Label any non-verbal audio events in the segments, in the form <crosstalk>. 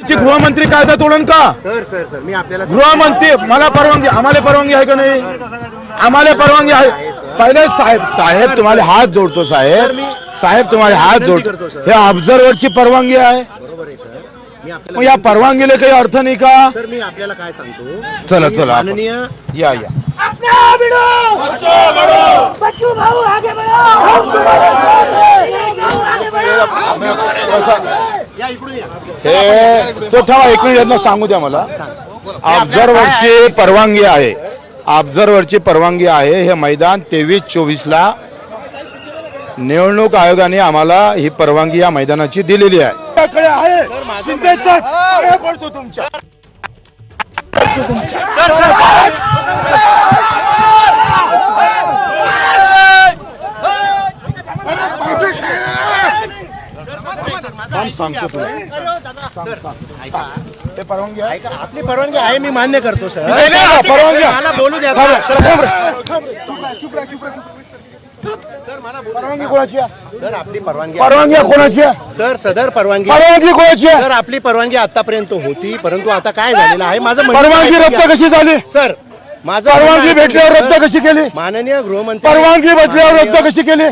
गृहमंत्री कायदा तोडून का? सर सर सर मी आपल्याला गृहमंत्री मला परवानगी आम्हाला परवानगी आहे का नाही? आम्हाला परवानगी आहे. पहिले साहेब साहेब तुम्हाला हात जोडतो साहेब. साहेब तुम्हाला हात जोडतो. हे ऑब्झर्वरची परवानगी आहे बरोबर आहे सर मी मग या परवानगीला काही अर्थ नाही का? सर मी आपल्याला काय सांगतो? चला, चला, आपण. माननीय या या. अपने आप बढ़ो बच्चू! भाऊ आगे बढ़ो! हम तुम्हारे साथ हैं आगे बढ़ो! या इकडून या. हे तो ठेवा एक मिनिट यांना सांगू द्या मला. ऑब्झर्वरची परवानगी आहे. ऑब्झर्वरची परवानगी आहे हे मैदान तेवीस चोवीस ला निवडणूक आयोगाने आम्हाला ही परवानगी या मैदानाची दिलेली आहे. हे परवानगी आपली परवानगी आहे मी मान्य करतो सर. नाही, नाही, परवानगी बोलू द्या. परवानगी कोणाची सर आपली परवानगी परवानगी आहे. कोणाची आहे? सर सदर परवानगी परवानगी कोणाची सर आपली परवानगी आतापर्यंत होती परंतु आता काय झालेलं आहे? माझं म्हणणं परवानगी रद्द. कशी झाली? सर माझं परवानगी म्हणणं भेटल्यावर रद्द कशी केली. माननीय गृहमंत्री परवानगी भेटल्यावर रद्द कशी केली?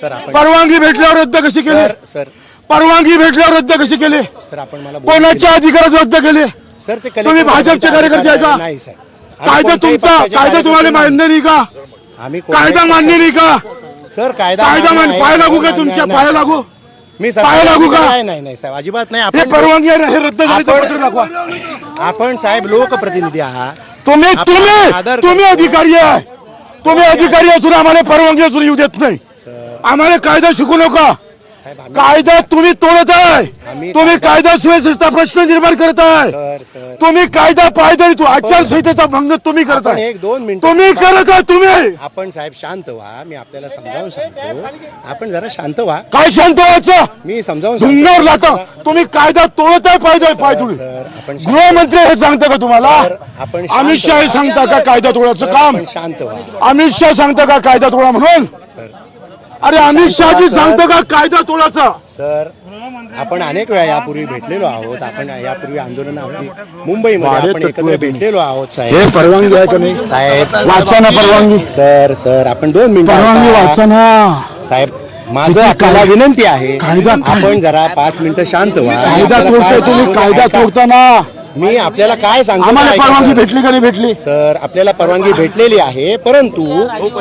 सर आपण परवानगी भेटल्यावर रद्द कशी केली? Sir sir. परवानगी भेटल्यावर रद्द कशी केली? सर आपण मला बोलू कोणाच्या अधिकारात रद्द केली? द्या. सर ते कलेक्टर तुम्ही भाजपचे कार्यकर्ते आहे का? नाही सर. आम्ही कायदा कोणत्याही तुमचा पक्षाचे कायदा तुम्हाला कार्यकर्ते मान्य नाही का. आम्ही कायदा मान्य नाही का? सर कायदा कायदा मान्य पाय लागू का तुमच्या. पाय लागू? मी पाय लागू का? नाही नाही साहेब अजिबात नाही. हे आपण परवानगी आहे ना, हे रद्द झाली तर आपण- पत्र दाखवा. आपण साहेब लोकप्रतिनिधी आहात. तुम्ही आपण तुम्ही आदर तुम्ही करतो. अधिकारी आहे. तुम्ही अधिकारी असून आम्हाला परवानगी असून येऊ देत नाही. सर, आम्हाला कायदा शिकू नका. साहेब आम्ही- कायदा तुम्ही तोडत आहे. तुम्ही कायदा- सुव्यवस्थेचा प्रश्न निर्माण करत आहे सर सर. तुम्ही कायदा पायदळी तू आचारसंहितेचा भंग तुम्ही करत आपण आहे एक दोन मिनिटं तुम्ही करत आहे तुम्ही. आपण साहेब शांत व्हा मी आपल्याला समजावून सांगतो. आपण जरा शांत व्हा. काय शांत व्हायचं? मी समजावून सांगतो. लाता. तुम्ही कायदा तोडत आहे पायदळ पायदुळी. सर आपण शांत- गृहमंत्री हे सांगतं का तुम्हाला? सर, आपण शांत अमित शाह हे. सांगता का कायदा तोडायचं सर, काम? आपण शांत व्हा. अमित शाह सांगतं का कायदा तोडा म्हणून? सर अरे अमित शहाजी. सांगतं का कायदा तोडायचा सर आपण अनेक वेळा यापूर्वी भेटलेलो आहोत आपण यापूर्वी आंदोलनामध्ये मुंबईमध्ये आपण एकत्र. भेटलेलो आहोत साहेब परवानगी आहे का नाही साहेब वाचा ना परवानगी सर सर आपण दोन मिनिटं परवानगी ऐका. वाचा ना साहेब माझं आपल्याला विनंती आहे कायदा? आपण जरा पाच मिनिटं शांत व्हा कायदा तोडताय तुम्ही कायदा. तोडताना मी आपल्याला काय सांगतो आम्हाला परवानगी सर. भेटली का नाही भेटली? सर आपल्याला परवानगी भेटलेली आहे परंतु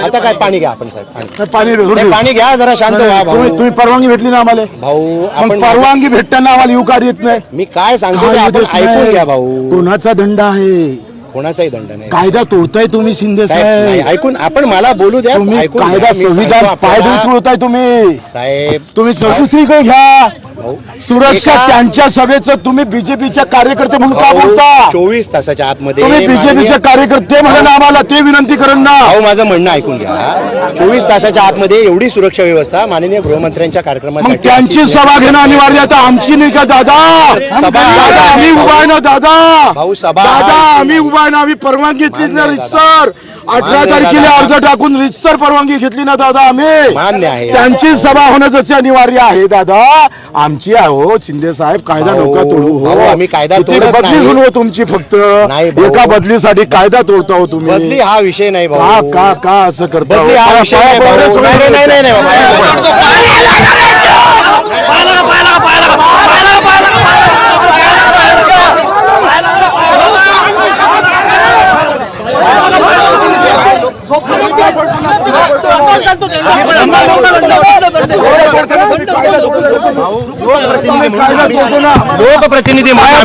आता काय पाणी घ्या आपण साहेब पाणी. पाणी भेटू नाही, पाणी घ्या जरा शांत व्हा तुम्ही भाऊ. तुम्ही परवानगी भेटली ना आम्हाला? भाऊ आपण परवानगी भेटताना आम्हाला युकार येत नाही? मी काय सांगतो ते काय आपण देत ऐकून नाही? घ्या भाऊ. कोणाचा दंड आहे? कोणाचाही दंड नाही. कायदा तोडताय तुम्ही शिंदे साहेब नाही, साहेब ऐकून आपण मला बोलू द्या तुम्ही ऐकून कायदा घ्या. मी संविधान सांगतो. तोडताय तुम्ही. साहेब तुम्ही दुसरीकडे घ्या. भाऊ, सुरक्षा त्यांच्या सभेचं तुम्ही बीजेपीच्या कार्यकर्ते म्हणून का बोलता चोवीस तासाच्या आतमध्ये तुम्ही बीजेपीचे कार्यकर्ते म्हणा ना आम्हाला ते विनंती करण ना. भाऊ माझं म्हणणं ऐकून घ्या. चोवीस तासाच्या आतमध्ये एवढी सुरक्षा व्यवस्था माननीय गृहमंत्र्यांच्या मग कार्यक्रमासाठी त्यांची सभा घेणं अनिवार्य. आता आमची नाही का दादा? आम्ही उभा आहे ना दादा? भाऊ, सभा- दादा आम्ही उभा आहे ना आम्ही परवानगी घेतली ना अठरा तारखेला. अर्ज टाकून रितसर परवानगी घेतली ना दादा आम्ही मान्य आहे त्यांची सभा होणं जसे अनिवार्य आहे दादा आमची आहे हो शिंदे साहेब कायदा भाऊ, नका तोडू हो भाऊ, आम्ही कायदा किती तोडत बदली नाही. हो तुमची फक्त नाही, भाऊ. एका बदलीसाठी कायदा तोडता हो बदली तुम्ही हा विषय नाही का भाऊ का का असं करता हो? बदली हा विषय नाही भाऊ. नाही, नाही, नाही, नाही, नाही, बाबा. कायदा तोडतो ना लोकप्रतिनिधी म्हणून आम्ही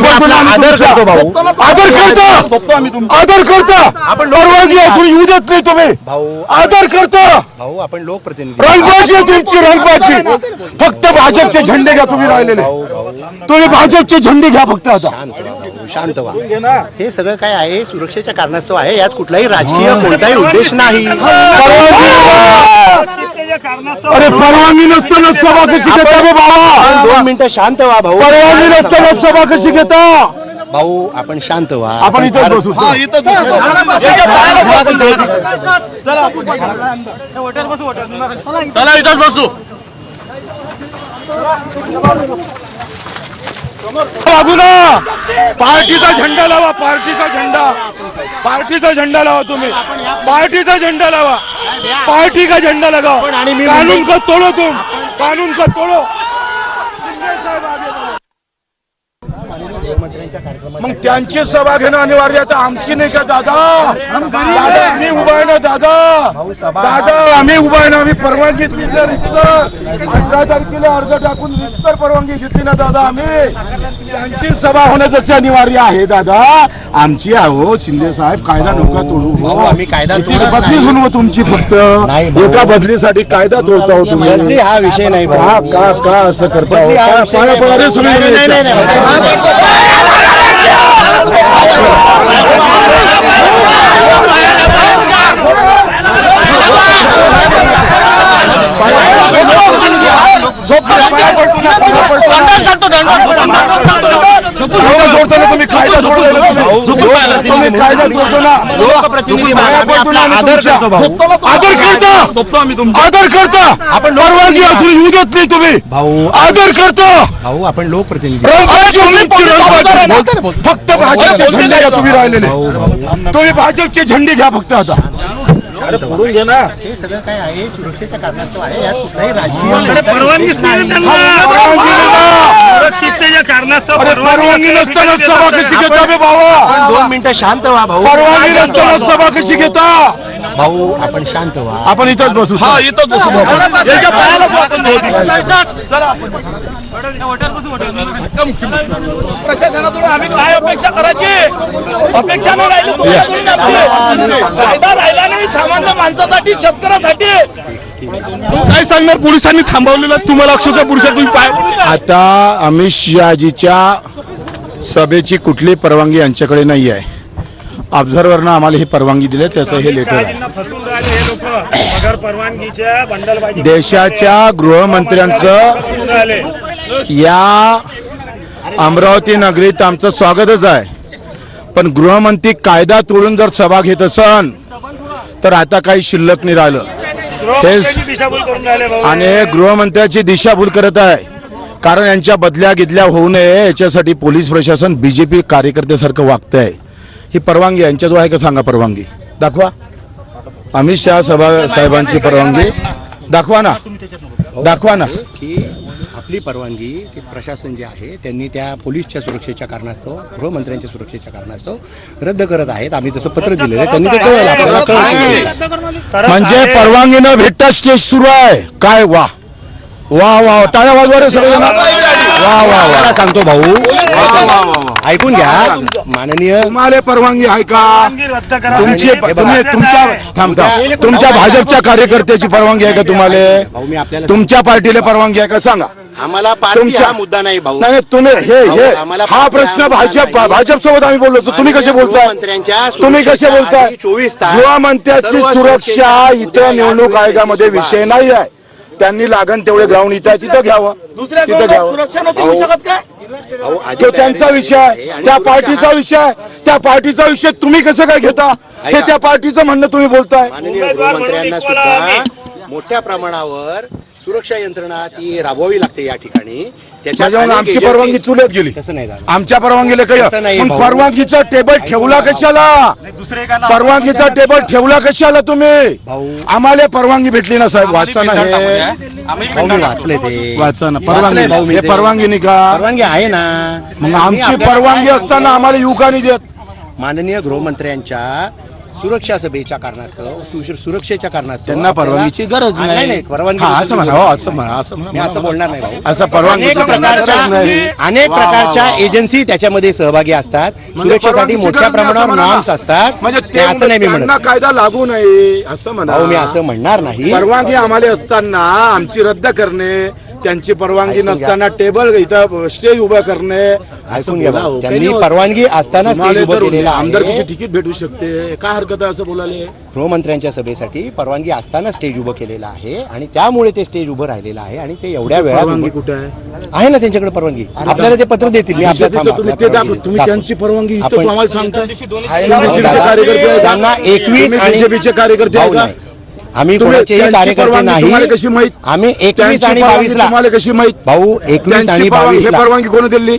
आपला आदर करतो भाऊ. आदर करता. आदर करता. आपण परवानगी असून येऊ देत नाही तुम्ही. आदर करता. भाऊ आपण लोकप्रतिनिधी रंगबाजी आहे तुमची रंगबाजी फक्त भाजपचे झेंडे घ्या तुम्ही राहिलेले. तुम्ही भाजपचे झेंडे घ्या फक्त आता. शांत व्हा. हे सगळं काय आहे? सुरक्षेच्या कारणास्तव आहे. यात कुठलाही राजकीय कोणताही उद्देश नाही. अरे परवानगी सभा कशी घेता रे बाबा? दोन मिनिटं शांत व्हा भाऊ. परवानगी नसताना सभा कशी घेता? भाऊ आपण शांत व्हा. आपण इथं बसू. चला इथंच बसू. ना पार्टीचा झेंडा लावा पार्टीचा झेंडा. पार्टीचा झेंडा लावा तुम्ही. पार्टीचा झेंडा लावा. पार्टी का झेंडा लगाओ आणि मी कानून का तोडो तुम? कानून का तोडो मग त्यांची सभा घेणं अनिवार्य आहे आमची नाही का दादा दादा आम्ही उभा आहे ना दादा दादा आम्ही उभा आहे ना आम्ही परवानगी अठरा तारखेला अर्ज टाकून रितसर परवानगी घेतली ना दादा आम्ही त्यांची सभा होणं जसे अनिवार्य आहे दादा आमची आहो शिंदे साहेब कायदा नका तोडू हो. भाऊ, आम्ही कायदा बदली नाही. सुनव तुमची फक्त. एका बदलीसाठी कायदा तोडता हो तुम्ही हा विषय नाही. का का असं करता हो? हा का पाया भाऊ. सुरू नाही, नाही, नाही, नाही. कायदा जोडतो तुम्ही कायदा तुम्ही. कायदा आदर. करतो भाऊ. आदर करता. आदर करता. आपण परवानगी असून येऊ देत नाही तुम्ही. भाऊ आदर करता. भाऊ आपण लोकप्रतिनिधी. फक्त भाजपचे झेंडे घ्या तुम्ही राहिलेले. तुम्ही भाजपचे झेंडे घ्या फक्त आता. हे सगळं काय आहे? सुरक्षेच्या कारणास्तव आहे. यात कुठलाही राजकीय परवानगीच नाही ना. सुरक्षिततेच्या कारणास्तव अरे परवानगी नसताना सभा कशी घेता बे भावा? आपण दोन मिनिटं शांत व्हा भाऊ. परवानगी नसताना सभा कशी घेता? भाऊ आपण शांत व्हा. आपण इथंच बसू. हा इथंच बसू. प्रशासनाकडून आम्ही काय अपेक्षा करायची? अपेक्षा नाही राहिली. कायदा राहिला नाही सामान्य माणसासाठी शेतकऱ्यासाठी. काय सांगणार? पोलिसांनी थांबवलेलं तुम्हाला अक्षरशः पुरुषा तुम्ही पाय आता अमित शहाजीच्या सभेची कुठली परवानगी यांच्याकडे नाही आहे. ऑब्झर्व्हरनं आम्हाला ही परवानगी दिली त्याचं हे लेटर आहे. हे देशाच्या गृहमंत्र्यांचं या अमरावती नगरीत आमचं स्वागतच आहे. पण गृहमंत्री कायदा तोडून जर सभा घेत असन तर आता काही शिल्लक नाही राहिलं. भाऊ. आणि गृहमंत्र्याची दिशाभूल करत आहे. कारण यांच्या बदल्या गिदल्या होऊ नये याच्यासाठी पोलीस प्रशासन बीजेपी कार्यकर्त्यासारखं वागत आहे ही परवानगी. यांच्याजवळ आहे का सांगा परवानगी? दाखवा. अमित शहा सभा साहेबांची परवानगी. दाखवा ना. दाखवा ना. की आपली परवानगी ते प्रशासन जे आहे त्यांनी त्या पोलीसच्या सुरक्षेच्या कारणास्तव गृहमंत्र्यांच्या सुरक्षेच्या कारणास्तव रद्द करत आहेत. आम्ही तसं पत्र दिलेलं आहे त्यांनी ते कळलं आपल्याला कळलं म्हणजे परवानगी न भेटता स्टेज सुरू आहे. काय? वा. वा वा टाळ्या वाजवा रे सगळे वा वा वा. मला सांगतो भाऊ. ऐकून घ्या. माननीय तुम्हाला परवानगी आहे का? परवानगी रद्द करा. तुमची. तुम्ही तुमच्या थांबता तुमच्या भाजपच्या कार्यकर्त्याची परवानगी आहे का तुम्हाला? भाऊ मी आपल्याला तुमच्या पार्टीला परवानगी आहे का? सांगा. आम्हाला हा मुद्दा नाही भाऊ. नाही तुम्ही हे हे हा प्रश्न भाजप. भाजप सोबत आम्ही बोललो होतो. तुम्ही कसे बोलताय? तुम्ही कसे बोलताय? आधी 24 तास गृहमंत्र्याची सुरक्षा उद्या निवडणूक आयोगामध्ये. विषय नाही आहे त्यांनी लागण तेवढे ग्राउंड इथं आहे, तिथं घ्यावं. दुसऱ्या तिथं घ्यावं. तो त्यांचा विषय आहे. त्या पार्टीचा विषय आहे. त्या पार्टीचा विषय तुम्ही कसं काय घेता? हे. त्या पार्टीचं म्हणणं तुम्ही बोलताय. माननीय गृहमंत्र्यांना सुद्धा मोठ्या प्रमाणावर सुरक्षा यंत्रणा ती राबवावी लागते या ठिकाणी. त्याच्यात म्हणजे आमची परवानगी चुलत गेली. तसं नाही झालं. आमच्या परवानगीला काही भाऊ. परवानगीचा टेबल ठेवला कशाला? परवानगीचा टेबल ठेवला कशाला तुम्ही? भाऊ. आम्हाला परवानगी भेटली ना साहेब वाचा ना वाचलंय ते. वाचा ना परवानगी भाऊ मी हे ते. परवानगी नाही का? परवानगी आहे ना. मग आमची परवानगी असताना आम्हाला नाही देत. माननीय गृहमंत्र्यांच्या सुरक्षा सभेच्या कारणास्तव सु- सुरक्षेच्या कारणास्तव त्यांना परवानगीची गरज नाही नाही परवानगी हा, असं म्हणा हो, असं म्हणा असं म्हणा मी असं बोलणार नाही भाऊ. असं परवानगीची अनेक त्यांना गरज प्रकारच्या नाही. अनेक वा, वा, प्रकारच्या वा. एजन्सी त्याच्यामध्ये सहभागी असतात. म्हणजे सुरक्षेसाठी परवानगीची मोठ्या गरज नाही असं प्रमाणावर म्हणा. नॉर्म्स असतात. म्हणजे ते ते असं नाही मी त्यांना म्हणत. कायदा लागू नये असं म्हणा. भाऊ मी असं म्हणणार नाही. परवानगी आम्हाला असताना आमची रद्द करणे त्यांची परवानगी. नसताना टेबल इथं स्टेज उभं करणे ऐकून घ्या. त्यांनी परवानगी असताना स्टेज उभं केलेलं आमदारकीची तिकीट भेटू शकते. काय हरकत आहे असं बोलायला गृहमंत्र्यांच्या सभेसाठी परवानगी असताना स्टेज उभं केलेलं आहे आणि त्यामुळे ते स्टेज उभं राहिलेलं आहे आणि ते एवढ्या उभं- कुठे आहे? आहे ना त्यांच्याकडे परवानगी. आपल्याला ते पत्र देतील. तुम्ही. त्यांची परवानगी? त्यांना एकवीस कार्यकर्ते. आम्ही कोणाचेही कार्यकर्ते नाही. कशी माहीत? आम्ही एकवीस आणि बावीस तुम्हाला कशी माहीत? भाऊ एकवीस आणि बावीस ला परवानगी कोणी दिली?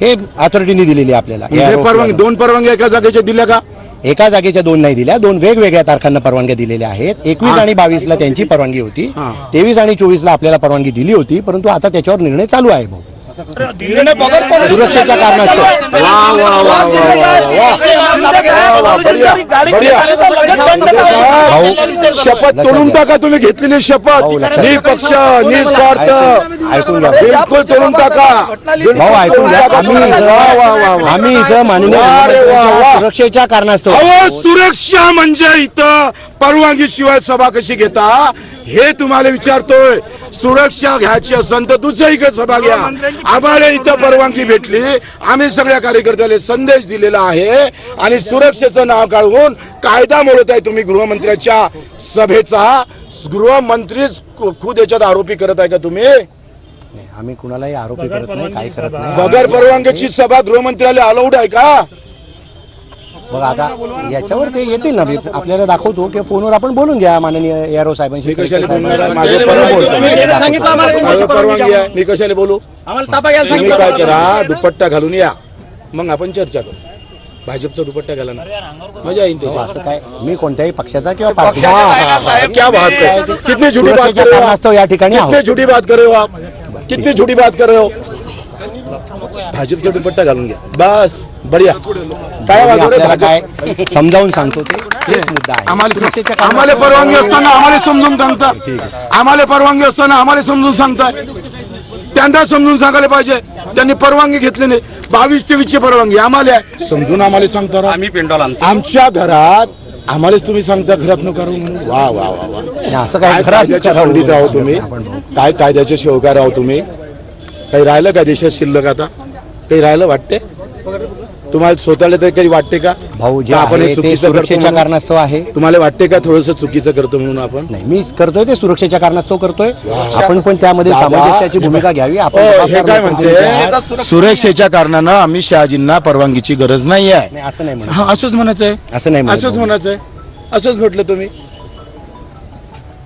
हे अथॉरिटीने दिलेली आपल्याला हे परवानगी दोन परवानग्या एका जागेच्या दिल्या का? एका जागेच्या दोन नाही दिल्या दोन वेगवेगळ्या तारखांना परवानग्या दिलेल्या आहेत. एकवीस आणि बावीस ला त्यांची परवानगी होती. तेवीस आणि चोवीस ला आपल्याला परवानगी दिली होती परंतु आता त्याच्यावर निर्णय चालू आहे भाऊ. दिल्लीने सुरक्षेच्या कारणास्तव? शपथ तोडून टाका तुम्ही घेतलेली शपथ. लक्षात- निपक्ष निस्वार्थ. ऐकून घ्या बिलकुल तोडून टाका. भाऊ ऐकून घ्या. आम्ही इथं वा, वा, वा, वा. आम्ही इथं माननीय सुरक्षेच्या कारणास्तव. सुरक्षा म्हणजे इथं परवानगी शिवाय सभा कशी घेता? हे तुम्हाला विचारतोय सुरक्षा घ्यायची असेल तर दुसऱ्या इकडे सभा घ्या. आम्हाला इथं परवानगी भेटली. आम्ही सगळ्या कार्यकर्त्याला संदेश दिलेला आहे आणि सुरक्षेचं नाव काढून कायदा मोडत आहे तुम्ही गृहमंत्र्याच्या सभेचा. गृहमंत्रीच खुद याच्यात आरोपी करत आहे का तुम्ही? नाही, आम्ही कुणालाही आरोपी करत नाही काही करत नाही. बगर परवानगीची सभा गृहमंत्र्याला अलाउड आहे का? मग आता याच्यावर ते येतील ना मी आपल्याला दाखवतो की फोनवर आपण बोलून घ्या माननीय एआरओ साहेबांशी. मी कशाला बोलणार आहे? साहेबांशी. माझं परवानगी बोलतो. सांगितलं आम्हाला की माझं परवानगी आहे. मी कशाला बोलू? आम्हाला ताबा घ्यायला तुम्ही सांगितलं. काय करा? दुपट्टा घालून या. मग आपण चर्चा करू. भाजपचा दुपट्टा घाला ना. मजा येईल भाऊ, त्याच्यात. असं काय? मी कोणत्याही पक्षाचा किंवा हाँ, पार्टीचा हाँ, हाँ, क्या बात है कितनी झूठी बात कर रहे हो आप? कारणास्तव या ठिकाणी आहोत. कितनी झूठी बात कर रहे हो आप? कितनी झूठी बात कर रहे हो भाजपचा दुपट्टा घालून घ्या. बस. बढिया. काय आपल्याला भाजप? काय समजावून सांगतो ते. हेच मुद्दा आहे. आम्हाला परवानगी असताना आम्हाला समजून सांगतात आम्हाला परवानगी असताना आम्हाला समजून सांगताय त्यांना समजून सांगायला पाहिजे. त्यांनी परवानगी घेतली नाही. बावीस तेवीस ची परवानगी आम्हाला आहे. समजून आम्हाला सांगता आम्ही पेंडॉल आमच्या घरात आम्हालाच तुम्ही सांगता घरात नको करू म्हणून. वा वा वा वा. नाही, असं काय काय कायद्याचे पंडित आहो सांगत तुम्ही. काय कायद्याचे शिवकार आहो तुम्ही? काही राहिलं का देशात शिल्लक आता? काही राहिलं वाटते तुम्हाला स्वतःला तरी काही वाटते का? भाऊ जे आपण हे आहे ते चुकीचं करतो सुरक्षेच्या म्हणून? कारणास्तव आहे. तुम्हाला वाटते का थोडस चुकीचं करतो म्हणून आपण? नाही मी करतोय ते सुरक्षेच्या कारणास्तव करतोय. आपण पण त्यामध्ये सामंजस्याची भूमिका घ्यावी. आपण ओ, हे जबाबदार काय आहात. म्हणते? सुरक्षेच्या कारणानं आम्ही शहाजींना परवानगीची गरज नाही आहे. नाही असं नाही म्हणत हा असंच म्हणायचं आहे असं नाही म्हणत असंच भाऊ. म्हणायचं आहे असंच म्हटलं तुम्ही.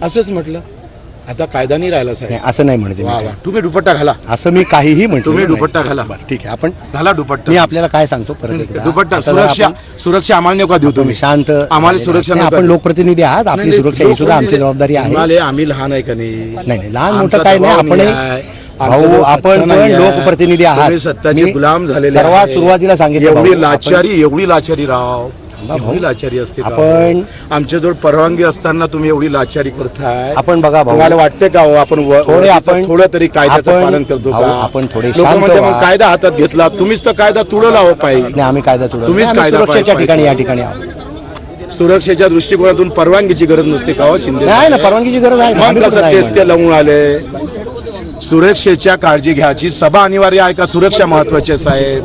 असंच म्हटलं. आता कायदा नाही राहिला नाही, साहेब असं नाही म्हणते मी. वा काय. वा. तुम्ही दुपट्टा घाला. असं मी काहीही म्हणतो तुम्ही दुपट्टा घाला. ठीक आहे. आपण घाला दुपट्टा. मी आपल्याला काय सांगतो? परत एकदा. दुपट्टा. आता जर सुरक्षा आपण- सुरक्षा आम्हाला नका देऊ तुम्ही तुम्ही. शांत आम्हाला झालेले सुरक्षा. नाही, नका आपण देऊ. लोकप्रतिनिधी आहात. आपली नाही, सुरक्षा ही सुद्धा आमची जबाबदारी आहे. आम्ही लहान आहे का नाही? नाही नाही लहान आमचा मोठं काय नाही. दबाव आपण आहे. आमचा भाऊ जो आपण सत्ता पण नाही आहे. लोकप्रतिनिधी आहात. तुम्ही सत्ताचे मी गुलाम झालेले सर्वात आहे. सुरुवातीला सांगितलं भाऊ, एवढी आपण- लाचारी एवढी लाचारी राव. एवढी लाचारी असते? आपण- आमच्याजवळ परवानगी असताना तुम्ही एवढी लाचारी करताय. आपण बघा तुम्हाला वाटते का हो आपण थोडे आपण- थोडं तरी कायद्याचं पालन करतो का? आपण थोडे. कायदा हातात घेतला तुम्हीच तर कायदा तुडवला हो पाहिजे आम्ही कायदा तुडवला तुम्हीच कायदा ठिकाणी या ठिकाणी सुरक्षेच्या दृष्टिकोनातून परवानगीची गरज नसते का हो शिंदे नाही ना? परवानगीची गरज आहे. कसं तेच ते लावून आले? सुरक्षेच्या काळजी घ्यायची सभा अनिवार्य आहे का सुरक्षा महत्वाची साहेब?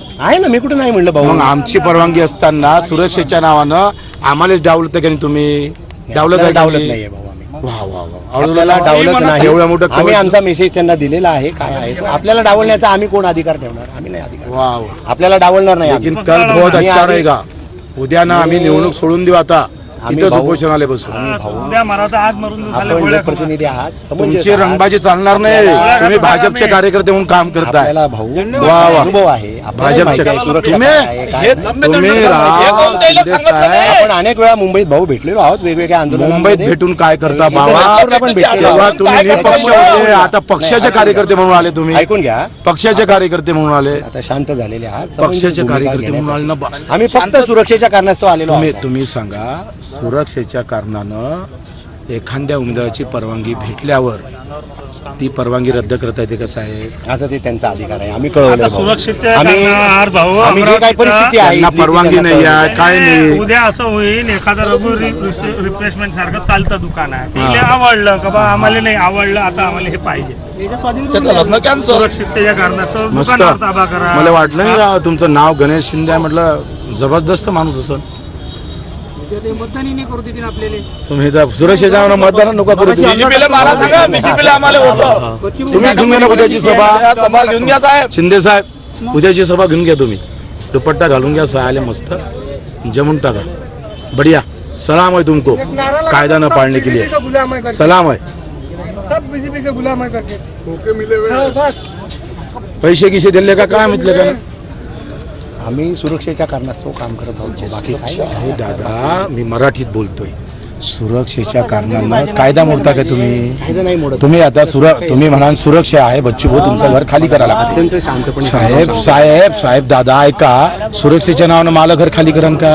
आहे ना मी कुठे नाही म्हणलं भाऊ. मग आमची परवानगी असताना सुरक्षेच्या नावानं आम्हालाच डावलत का नाही तुम्ही? डावलत आहे आपल्याला का डावलत नाही? नाहीये भाऊ आम्ही. वा वा वा. आपल्याला डावलत नाही. एवढं मोठं आम्ही आमचा मेसेज त्यांना दिलेला आहे काय आहे. तो. आपल्याला डावलण्याचा आम्ही कोण अधिकार ठेवणार? आम्ही नाही अधिकार वा वा. आपल्याला डावलणार नाही आम्ही. लेकिन कल बहुत आम्ही अच्छा आधी- रहेगा. उद्या ना आम्ही निवडणूक सोडून देऊ आता. आम्ही इथं भाऊ- उपोषणाला बसू उद्या मराठा आज मरून झाले आपण गोळ्या लोकप्रतिनिधी आहात. समंजस तुमची आहात. रंगबाजी चालणार नाही. तुम्ही भाजपचे कार्यकर्ते म्हणून काम करताय. आपल्याला भाऊ वा वा. अनुभव आहे. आपल्याला भाजपचे माहिती आहे सुरक्षा तुम्ही- काय आहे, काय नाही. धम्मे तुम्ही दंड राव, कोण त्याला शिंदे सांगितलं साहेब, नाही? आपण अनेक वेळा मुंबईत भाऊ भेटलेलो आहोत वेगवेगळ्या मुंबईत आंदोलनामध्ये. भेटून काय करता बाबा? भेटलेलो. तुम्ही निपक्ष होते मुलं? आता पक्षाचे कार्यकर्ते म्हणून आले तुम्ही. ऐकून घ्या. पक्षाचे कार्यकर्ते म्हणून आले. आता शांत झालेले आहात. समंजस पक्षाचे भूमिका कार्यकर्ते म्हणून आले. ना बा- आम्ही फक्त सुरक्षेच्या कारणास्तव आलेलो तुम्ही आहोत. तुम्ही सांगा सुरक्षेच्या कारणानं एखाद्या उमेदवाराची परवानगी भेटल्यावर ती परवानगी रद्द करता येते कसं आहे आता ते त्यांचा अधिकार आहे. आम्ही कळवलं आम्ही आम्ही जे अमरावतीचा- परिस्थिती आहे त्यांना इथली ती परवानगी त्यांना नाही. आहे काय नाही. उद्या असं होईल एखादं रघु रिप्लेसमेंट सारखं चालतं दुकान आहे. तिला आवडलं का बा आम्हाला नाही आवडलं आता आम्हाला हे पाहिजे. त्याचं लग्न कॅन्सल सुरक्षिततेच्या कारणास्तव मस्त दुकानावर ताबा करा. मला वाटलं नाही राव तुमचं नाव गणेश शिंदे आहे म्हटलं जबरदस्त माणूस असन. मतदानही नाही करू देतील आपल्याला. तुम्ही तर सुरक्षेच्या नावानं मतदान नको करू तुम्ही. बीजेपीला मारा सांगा बीजेपीला आम्हाला होतं तुम्हीच घेऊन घ्या ना उद्याची सभा. सभा घेऊन घ्या साहेब. शिंदे साहेब उद्याची सभा घेऊन घ्या तुम्ही. दुपट्टा घालून घ्या आले मस्त. जमून टाका. बढिया. सलाम है तुमको. कायदा न पाळने के लिए सलाम है। पैसे किसे दिले का? काय म्हटलं का आम्ही सुरक्षेच्या कारणास्तव काम करत आहोत. बाकी नाही. अहो दादा मी मराठीत बोलतोय. सुरक्षेच्या कारणानं कायदा मोडता का तुम्ही? कायदा नाही मोडत. तुम्ही आता सुर तुम्ही म्हणाल सुरक्षा आहे बच्चू भाऊ तुमचं घर खाली करा लागते अत्यंत शांतपणे साहेब साहेब साहेब दादा ऐका. सुरक्षेच्या नावानं मला घर खाली करण का?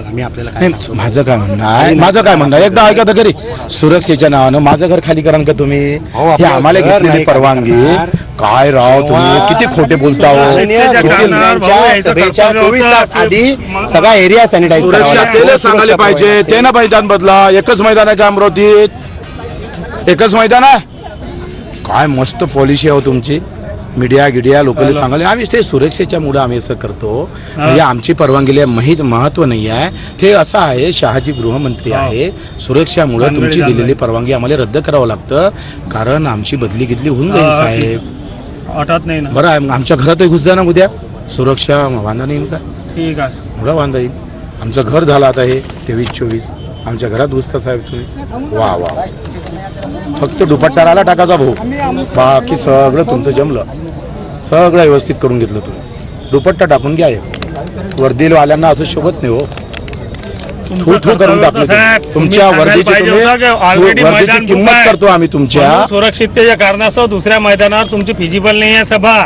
मग आम्ही आपल्याला काय नाही सांगतो? माझं काय म्हणणं आहे? माझं काय म्हणणं आहे? एकदा ऐका तर खरी सुरक्षेच्या नावानं माझं घर खाली करण का तुम्ही. अहो, हे आम्हाला घर घेतलेली नाही परवानगी. करणार. काय राव तुम्ही? तेव्हा- किती खोटे बोलता हो? माननीय सुरक्षेच्या किती कारणावर त्यांच्या भाऊ यायचं सभेच्या कर्तव्य चोवीस होतं तास की आधी सगळा एरिया सॅनिटाईज सुरक्षा त्याला सांगायला पाहिजे. ते ना मैदान बदला. एकच मैदान आहे का अमरावतीत? एकच मैदान आहे? काय मस्त पॉलिसी आहे हो तुमची. मीडिया गिडिया लोकांना सांगायला आम्ही ते सुरक्षेच्या मुळे आम्ही असं करतो. म्हणजे आमची परवानगीला माहीत महत्त्व नाही आहे. ते असं आहे शहाजी गृहमंत्री आहे. सुरक्षामुळे तुमची दिलेली परवानगी आम्हाला रद्द करावं लागतं. कारण आमची बदली गिदली होऊन जाईल साहेब. हटत नाही ना. बरं आहे मग आमच्या घरातही घुस जा ना उद्या. सुरक्षा वांधा नाही का? ठीक आहे. एवढा वांदा येईल. आमचं घर झालं आता हे तेवीस चोवीस. आमच्या घरात घुसता साहेब तुम्ही. वा वा. फक्त दुपट्टा राहिला टाकाचा भाऊ. बाकी सगळं तुमचं जमलं. सगळं व्यवस्थित करून घेतलं तुम्ही. दुपट्टा टाकून घ्या. वर्दीवाल्यांना असं शोभत नाही हो. थू थू करून टाकलं. तुमच्या वर्दीची वर्दीची किंमत करतो आम्ही तुमच्या. सुरक्षिततेच्या कारणास्तव दुसऱ्या मैदानावर तुमची फिजिबल नाही आहे सभा.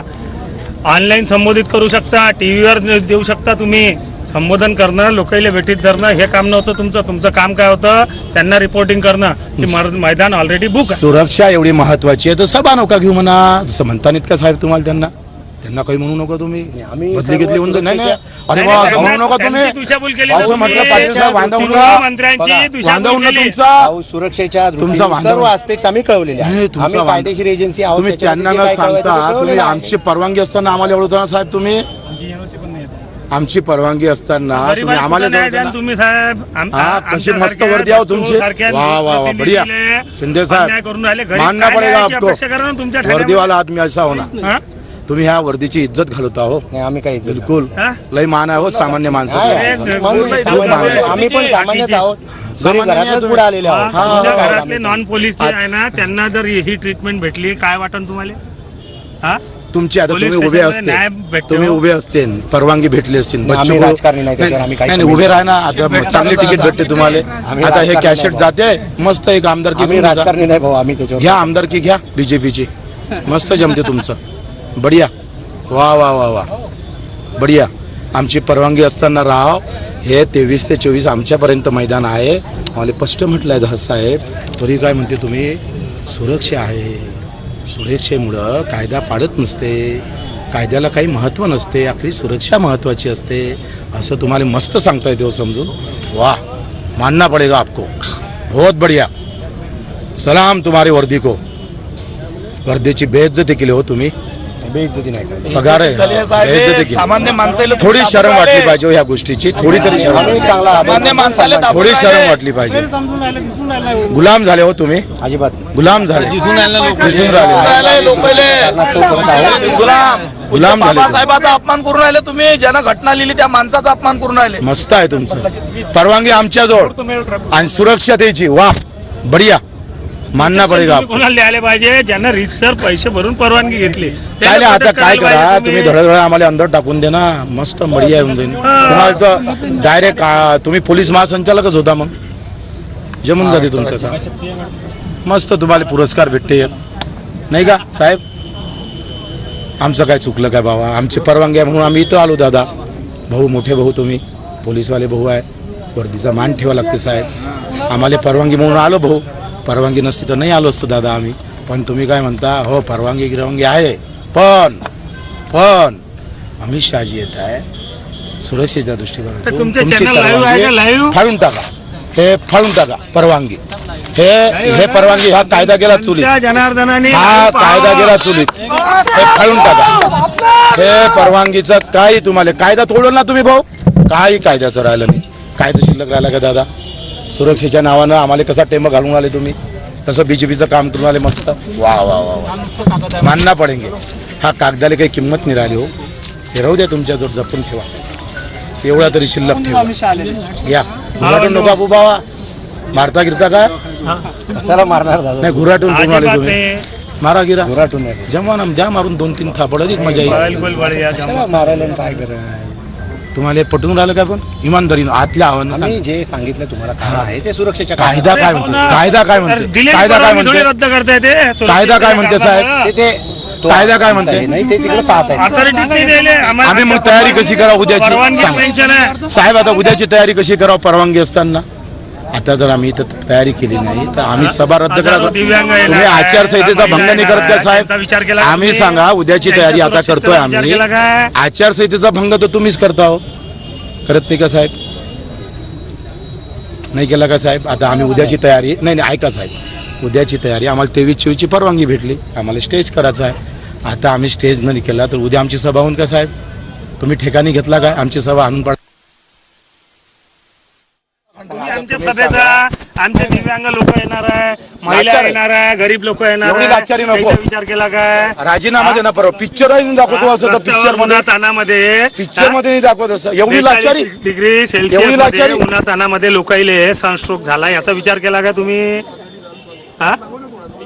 ऑनलाईन संबोधित करू शकता टीव्हीवर देऊ शकता तुम्ही. संबोधन करणं लोकांना भेटीत धरणं हे काम नव्हतं तुमचं. तुमचं काम काय होतं? त्यांना रिपोर्टिंग करणं. की मर- मैदान ऑलरेडी बुक आहे. सुरक्षा एवढी महत्वाची आहे तर सभा नका घेऊ म्हणा. जसं म्हणता का साहेब तुम्हाला त्यांना. त्यांना काही म्हणू नका तुम्ही. आम्ही बदली घेतली नाही नाही. अरे वा नाही, म्हणू नका त्यांची तुम्ही. दिशाभूल केली असं तुम्ही. म्हटलं पाटील साहेब दिशाभूल केली. तुमचा. सुरक्षेच्या तुमचा सर्व. आस्पेक्ट आम्ही कळवलेले नाही, आहेत तुमचा आम्ही वांदा- कायदेशीर एजन्सी आहोत तुम्ही त्यांना जे न काय कळवायचं ते सांगता तुम्ही कळवलेलं आहे. आमची परवानगी असताना आम्हाला एवढं ना साहेब तुम्ही GNOC पण नाही येत. आमची परवानगी असताना तुम्ही आम्हाला नाही द्याल तुम्ही साहेब हा कशी मस्त वर्दी आहो तुमची वा वा वा बढिया शिंदे अन्याय करून राहिले. साहेब मानना काय पडेगा आपको. वर्दीवाला आदमी ऐसा होना हा? तुम्ही ह्या वर्दीची इज्जत घालता हो नाही आम्ही काही बिलकुल हा? लय मान आहे हो सामान्य माणसं आहे. आहे. आम्ही पण सामान्यच आहोत. घरातले नॉन पोलीस जे आहे ना त्यांना जर ही ट्रीटमेंट भेटली काय वाटन तुम्हाला हा तुमची आता पोलीस तुम्ही उभे स्टेशनमध्ये न्याय असते भेटतो. तुम्ही उभे असते. परवानगी भेटली असतील बच्चू आम्ही भाऊ- राजकारणी नाही, त्याच्यावर आम्ही काही नाही नाही, उभे राहा ना. आता मग चांगली तिकीट भेटते तुम्हाला. आम्ही आता हे राजकारणी कॅशेट नाही जाते. मस्त एक आमदारकी आम्ही जा. राजकारणी नाही भाऊ आम्ही त्याच्यावर घ्या आमदारकी घ्या बीजेपीची मस्त जमते तुमचं. बढिया. वा वा वा वा. बढिया. आमची परवानगी असताना राव हे तेवीस ते चोवीस आमच्यापर्यंत मैदान आहे. मला स्पष्ट म्हटलंय दास साहेब. तरी काय म्हणते तुम्ही? सुरक्षा आहे. सुरक्षेमुळं कायदा पाडत नसते कायद्याला काही महत्त्व नसते आपली सुरक्षा महत्त्वाची असते असं तुम्हाला मस्त सांगता येते हो समजून. वाह मानना पडेगा आपको. बहुत बढ़िया. सलाम तुम्हारी वर्दी को वर्दीची बेइज्जती केली हो तुम्ही. बेइज्जती नाही पगार आहे. हा, हे. सामान्य माणसाला थोडी दाबून शरम वाटली. पाहिजे हो ह्या गोष्टीची. थोडी तरी शरम चांगला माणसाला थोडी. शरम वाटली पाहिजे. गुलाम झाले हो तुम्ही. अजिबात. गुलाम झाले. दिसून राहिले. गुलाम. गुलाम झाले. बाबासाहेबाचा अपमान करून राहिले तुम्ही. ज्यानं घटना लिहिली त्या माणसाचा अपमान करून राहिले. मस्त आहे तुमचं. परवानगी आमच्या जवळ आणि सुरक्षतेची. वा. बढिया. मानना पडेगा कोणाला द्यायला पाहिजे? ज्यांना रितसर पैसे भरून परवानगी घेतली. काय नाही आता काय करा? तुम्ही धडधड आम्हाला अंदर टाकून दे ना. मस्त मडिया येऊन जाईल तुम्हाला डायरेक्ट तुम्ही पोलीस महासंचालकच होता मग. जमून जाते तुमचं मस्त तुम्हाला पुरस्कार भेटते. नाही का साहेब? आमचं काय चुकलं काय बाबा? आमची परवानगी आहे म्हणून आम्ही इथं आलो दादा. भाऊ मोठे भाऊ तुम्ही. पोलीसवाले भाऊ आहे. वर्दीचा मान ठेवा लागते साहेब. आम्हाला परवानगी म्हणून आलो भाऊ. परवानगी नसती तर नाही आलो असतो दादा आम्ही. पण तुम्ही काय म्हणता? हो परवानगी गिरवानगी आहे. पण पण अमित शहाजी येत आहे. सुरक्षेच्या दृष्टिकोनातून? फाडून टाका. हे फाडून टाका. परवानगी. हे हे परवानगी हा कायदा गेला चुलीत. हा कायदा गेला चुलीत. हे फाडून टाका. हे परवानगीचं काही तुम्हाला कायदा तोडलं ना तुम्ही भाऊ. काही कायद्याचं राहिलं नाही. कायदा शिल्लक राहिला का दादा? सुरक्षेच्या नावानं आम्हाला कसा टेम घालून आले तुम्ही? कसं बीजेपीचं काम करून आले मस्त? वा वा वा वा. मानना पडेंगे. हा कागदाला काही किंमत नाही राहिली हो. हे राहू द्या तुमच्याजवळ जपून ठेवा. एवढा तरी शिल्लक ठेवा. या. घुराटून नको बाबू बाबा. मारता गिरता का कशाला मारणार दादा. नाही घुराटून करून आले तुम्ही. मारा गिरा. घुराटून नाही. जमा ना द्या मारून दोन तीन थापड अधिक मजा येईल. बिलकुल बढिया कशाला मारायला आणि काय करायला? तुम्हाला हे पटवून राहिलं का पण इमानदारीनं आतल्या आव्हान आम्ही जे सांगितलं तुम्हाला काय आहे ते सुरक्षेच्या कायदा काय म्हणते कायदा काय म्हणते कायदा काय म्हणते रद्द करता येते कायदा काय म्हणते, साहेब? ते ते तो कायदा काय म्हणते? नाही ते तिकडे पाहत आहेत. आम्हाला आम्ही मग तयारी कशी करावं? उद्याची? परवानगी सांग. पेन्शन आहे. साहेब आता उद्याची तयारी कशी करावं? परवानगी असताना? आता जर आम्ही इथं तयारी केली नाही तर आम्ही सभा रद्द करायचं तुम्ही आचारसंहितेचा भंग नाही करत का साहेब? का आम्ही? सांगा उद्याची तयारी आता करतोय आम्ही? आचारसंहितेचा भंग तर तुम्हीच करता हो. करत नाही का साहेब? नाही केला का साहेब? आता आम्ही उद्याची तयारी नाही नाही ऐका साहेब. उद्याची तयारी आम्हाला तेवीस चोवीसची परवानगी भेटली. आम्हाला स्टेज करायचं आहे. आता आम्ही स्टेज नाही केला तर उद्या आमची सभा होऊन का साहेब? तुम्ही ठिकाणी घेतला काय? आमची सभा आणून पड तुम्ही आमच्या सभेचा आमचे दिव्यांग लोक येणार आहे महिला लाचार आहे. येणार आहे गरीब लोक येणार एवढी आहे. लाचारी नको. त्याचा विचार केला काय? राजीनामा दे ना परवा. पिक्चर दाखवतो असं तर पिक्चरमध्ये. तानामध्ये पिक्चरमध्ये नाही दाखवत असं. एवढी लाचारी. डिग्री एवढी सेल्सिअस लाचारी? उन्हात तानामध्ये लोकाईले सनस्ट्रोक झाला याचा विचार केला का तुम्ही? हा?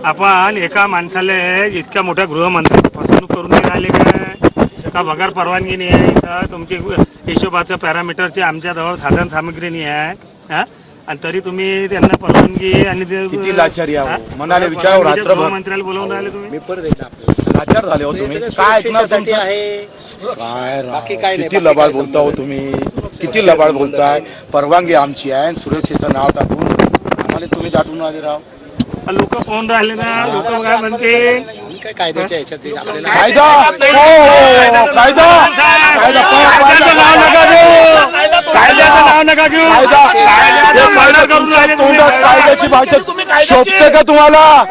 आपण एका माणसाला इतक्या मोठ्या गृहमंत्री फसवणूक करून नाही राहिले काय? का बगार परवानगी नाही आहे इथं? तुमची हिशोबाचं पॅरामीटरचे आमच्याजवळ साधन सामग्री नाही आहे. हा? आणि तरी तुम्ही त्यांना परवानगी आणि ते- किती लाचारी आहो. मनाला विचारावं परवानगीच्या रात्रभर. गृहमंत्र्याला बोलवून राहिले तुम्ही? मी परत एकदा आपल्याला लाचार झाले हो तुम्ही. काय ऐकणार सुरक्षेसाठी तुमचं? आहे. काय राव, बाकी काय नाही, किती बाकी लबाड काय बोलता हो तुम्ही? किती लबाड बोलताय? परवानगी आमची आहे आणि सुरक्षेचं नाव टाकून आम्हाला तुम्ही दाटून आले राव. लोक पाहून राहिले ना. लोक काय म्हणते काय कायद्याच्या ह्याच्यात ते आपल्याला कायदा! हो, हो, कायदा! कायदा कायद्याचं नाव नका घेऊ! कायद्याचं नाव नका घेऊ! कायदा! कायद्याचं हे कायदा करून तुमच्या राहिले तुम्ही. तोंडात कायद्याची भाषा शोभते का तुम्हाला?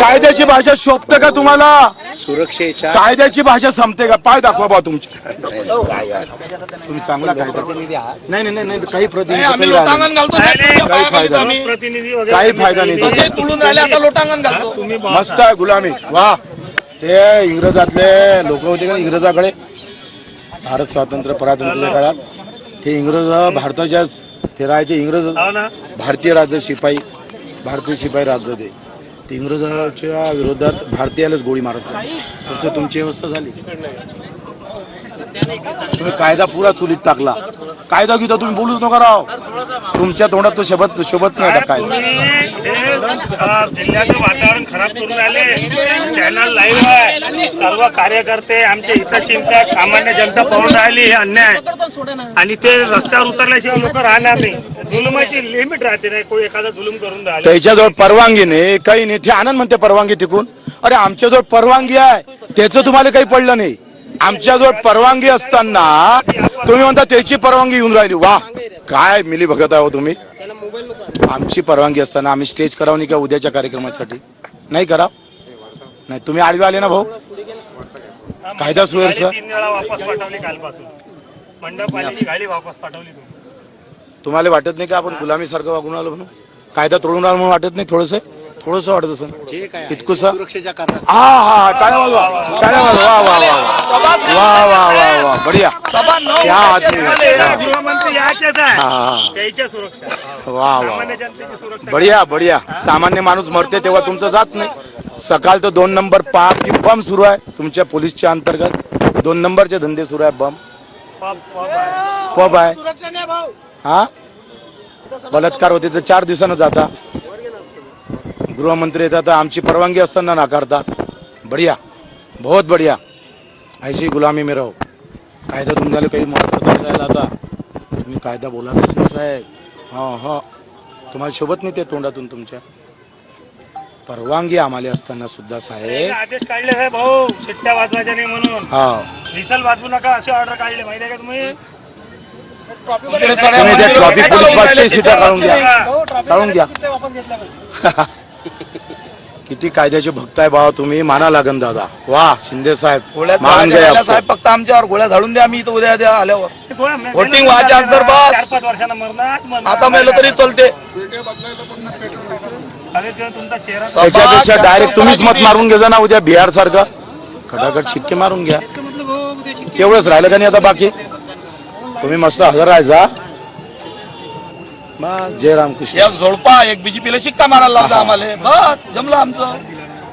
कायद्याची भाषा शोभते का तुम्हाला? सुरक्षेच्या कायद्याची भाषा संपते का? पाय दाखवा बा तुमची. तुम्ही चांगला कायदा नाही नाही नाही, नाही काही प्रतिनिधी आम्ही काही लोटांगण घालतो फायदा खाली नाही. आम्ही. प्रतिनिधी वगैरे काही फायदा नाही. तसे तुळून राहिले आता लोटांगण घालतो. तुम्ही मस्त आहे गुलामी. वा. ते इंग्रजातले लोक होते का इंग्रजाकडे. भारत स्वातंत्र्य परातंत्र्याच्या काळात. ते इंग्रज भारताच्या ते राहायचे इंग्रज हो भारतीय राज्य शिपाई भारतीय शिपाई राज्य ते. ते इंग्रजाच्या विरोधात भारतीयालाच गोळी मारत. तसं तुमची व्यवस्था झाली. तुम्ही कायदा पुरा चुलीत टाकला. कायदा घेता तुम्ही बोलूच नका राव. तुमच्या तोंडात तो शोभत शोभत नाही आता कायदा. जिल्ह्याचं वातावरण खराब करून राहिले. चॅनल लाईव्ह आहे. सर्व कार्यकर्ते आमचे इथं चिंतक सामान्य जनता पाहून राहिली हे अन्याय. आणि ते रस्त्यावर उतरल्याशिवाय लोक राहणार नाही. जुलुमाची लिमिट राहते नाही कोणी एखादा जुलूम करून राहिले. त्याच्याजवळ परवानगी नाही. काही नाही. ते आनंद म्हणते परवानगी तिकून. अरे आमच्याजवळ परवानगी आहे. त्याचं तुम्हाला काही पडलं नाही. आमच्याजवळ परवानगी असताना तुम्ही म्हणता त्याची परवानगी येऊन राहिली. वा. काय मिली भगत आहे तुम्ही? आमची परवानगी असताना आम्ही स्टेज करावं नाही का उद्याच्या कार्यक्रमासाठी? नाही करा? नाही तुम्ही आडवे आले ना भाऊ? कायदा सुव्यवस्था तुम्हाला वाटत नाही का आपण गुलामीसारखं वागून आलो म्हणून? कायदा तोडून आलो म्हणून वाटत नाही थोडंसं? थोडंसं वाटत असं इतकुसा हा हा टाळ्या वाजवा. टाळ्या वाजवा. वा वा वा वा. वा वा वा बढिया. क्या आदमी वा वा सामान्य जनतेची सुरक्षा. बढिया बढिया. सामान्य माणूस मरते तेव्हा तुमचं जात नाही. सकाळ तर दोन नंबर पाक की बम सुरू आहे तुमच्या पोलीसच्या अंतर्गत. दोन नंबरचे धंदे सुरू आहे बम. पब पब आहे. हा? बलात्कार होते तर चार दिवसानं जाता. गृहमंत्री येतात तर आमची परवानगी असताना नाकारता बढिया. बहुत बढिया. ऐशी गुलामी में रहो. कायदा तुमच्याला काही महत्त्वाचा नाही राहिला आता. तुम्ही कायदा बोलाच नाही साहेब. हा हा. तुम्हाला शोभत नाही ते तोंडातून तुमच्या. परवानगी आम्हाला असताना सुद्धा साहेब. आदेश काढले आहे भाऊ. शिट्ट्या वाजवायच्या नाही म्हणून. हा. विसल वाजवू नका असे ऑर्डर काढले. माहिती आहे का तुम्ही? तुम्ही ते ट्रॉफिक पोलीस पाचशे सीटा काढून घ्या. काढून घ्या. किती कायद्याचे भक्त आहे भावा तुम्ही? माना लागन दादा. वा शिंदे साहेब. गोळ्या मान झाडून गए द्या आपको. साहेब फक्त आमच्यावर गोळ्या झाडून द्या आम्ही इथं उद्या द्या आल्यावर. Voting व्हायच्या अगोदर बस. चार पाच वर्षांना मरणार मरणार. आता मेलं तरी चलते. अरे तेव्हा तुमचा चेहरा त्याच्यापेक्षा डायरेक्ट तुम्हीच मत मारून घ्या ना उद्या बिहार सारखं? खटाखट शिक्के मारून घ्या. एवढंच राहिलं का नाही आता बाकी? तुम्ही मस्त हजर राहायचा. जय रामकृष्ण एक झोडपा एक बीजेपीला शिक्का मारायला लावला आम्हाला. बस जमलं आमचं.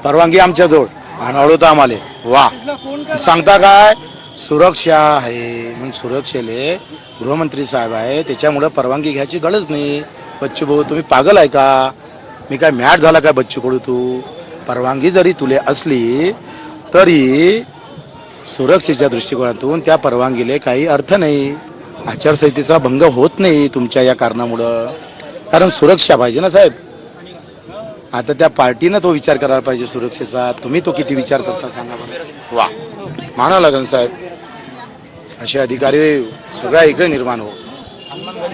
परवानगी आमच्या जवळ. आणि अडवता आम्हाला. वा. सांगता काय? सुरक्षा आहे. मग सुरक्षेले गृहमंत्री साहेब आहे त्याच्यामुळे परवानगी घ्यायची गरज नाही. बच्चू भाऊ तुम्ही पागल आहे का? मी काय मॅट झाला काय बच्चू कडू तू? परवानगी जरी तुले असली तरी सुरक्षेच्या दृष्टिकोनातून त्या परवानगीले काही अर्थ नाही. आचारसंहितेचा भंग होत नाही तुमच्या या कारणामुळं. कारण सुरक्षा पाहिजे ना साहेब? आता त्या पार्टीनं तो विचार करायला पाहिजे सुरक्षेचा. तुम्ही तो किती विचार करता सांगा बरं. वा. माना लागन साहेब. असे अधिकारी सगळ्या इकडे निर्माण हो.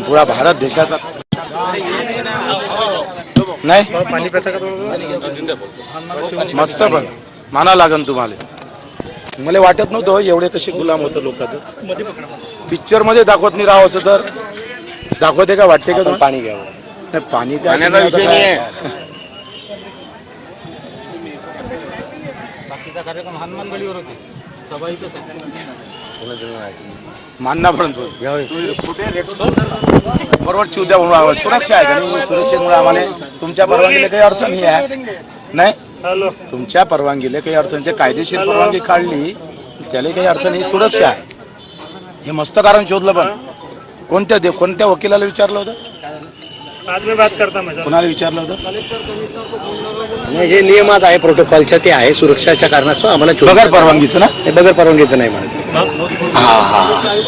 पुरा भारत देशाचा. नाही? मस्त पण. माना लागन तुम्हाला. मला वाटत नव्हतं एवढे कसे गुलाम होतं लोक. पिक्चरमध्ये दाखवत नाही राहावं तर. दाखवते का? वाटते का आपण तुम्हाला? पाणी घ्यावं. नाही पाणी काय तुम्ही आता काय- <laughs> तो. बरोबर चिवत्या म्हणून आवाज. सुरक्षा आहे का नाही? सुरक्षेमुळे आम्हाला तुमच्या परवानगीला काही अर्थ नाही आहे. नाही? हॅलो. तुमच्या परवानगीला काही अर्थ नाही. ते कायदेशीर परवानगी काढली त्याला काही अर्थ नाही. सुरक्षा आहे. हे मस्त कारण शोधलं पण. कोणत्या दे कोणत्या वकिलाला विचारलं होतं? आज मी बात करता मैं कोणाला विचारलं होतं? नाही जे नियमात आहे प्रोटोकॉलच्या ते आहे. सुरक्षाच्या कारणास्तव आम्हाला बगैर परवानगीचं ना? हे बगैर परवानगीचं नाही म्हणत हा? हा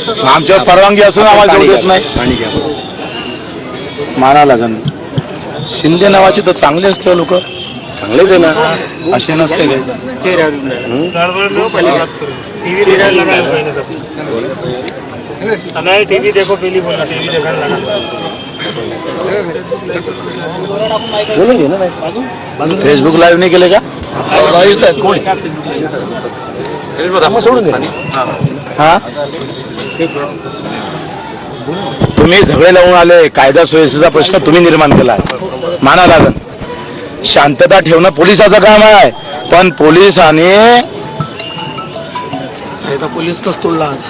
मग आमच्यावर परवानगी असून आम्हाला पाणी जाऊ देत घ्या नाही. पाणी घ्या. माना लागन. शिंदे नावाचे तर चांगले असते लोक. चांगलेच आहे ना. असे नसते काही. गड़बड़ में हो, पहले बात करो टीवी देखने लगा है पहले सब नहीं टीवी देखो पहले बोलना टीवी देखने लगा बोलून घे ना फेसबुक लाईव्ह नाही केले का मग सोडून दे हा। तुम्ही झगडे लावून आले कायदा सुव्यवस्थेचा प्रश्न तुम्ही निर्माण केला माना लागन. शांतता ठेवणं पोलिसाचं काम आहे. पण पोलिसाने पोलीस तोडला आज